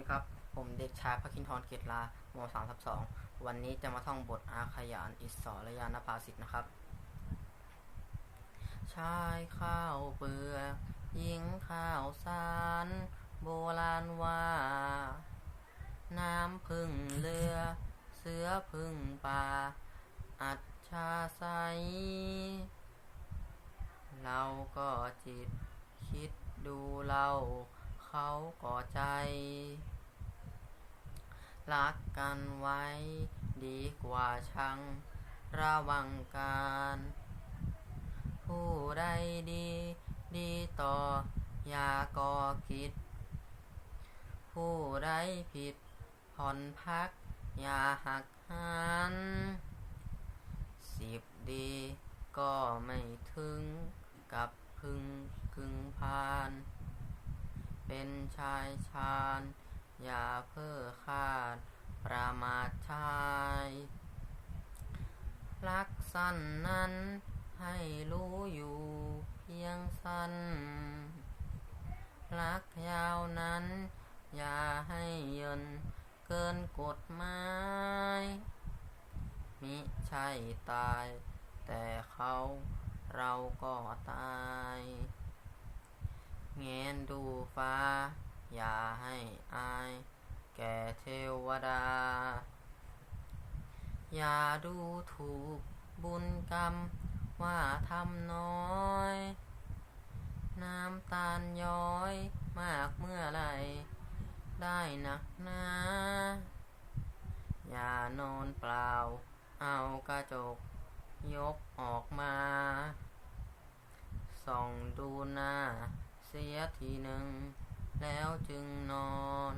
ดีครับ ผมเด็กชายพระคินทรเกตลามสามทับสองวันนี้จะมาท่องบทอาขยานอิสรยานภาสิทธ์นะครับ ชายข้าวเปลือกหญิงข้าวสาร โบราณว่า น้ำพึ่งเรือ เสือพึ่งป่า อัจฉาใสยเราก็จิตคิดดูเรา เขาก็ใจ รักกันไว้ดีกว่าชัง ระวังการ ผู้ใดดี ดีต่อ อย่าก่อคิด ผู้ใดผิด ผ่อนพัก อย่าหักหันสิบดีก็ไม่ถึงกับพึงกึงพาน เป็นชายชาญอย่าเพ้อ ประมาทชายรักสั้นนั้นให้รู้อยู่เพียงสั้น รักยาวนั้น อย่าให้ยินเกินกฎหมายมิใช่ตาย แต่เขาเราก็ตายเงนดูฟ้า อย่าให้อาย แก่เทวดา อย่าดูถูกบุญกรรมว่าทำน้อย น้ำตาลย้อยมากเมื่อไรได้หนักหนาอย่านอนเปล่า เอากระจก ยกออกมา ส่องดูหน้า เสียทีหนึ่ง แล้วจึงนอน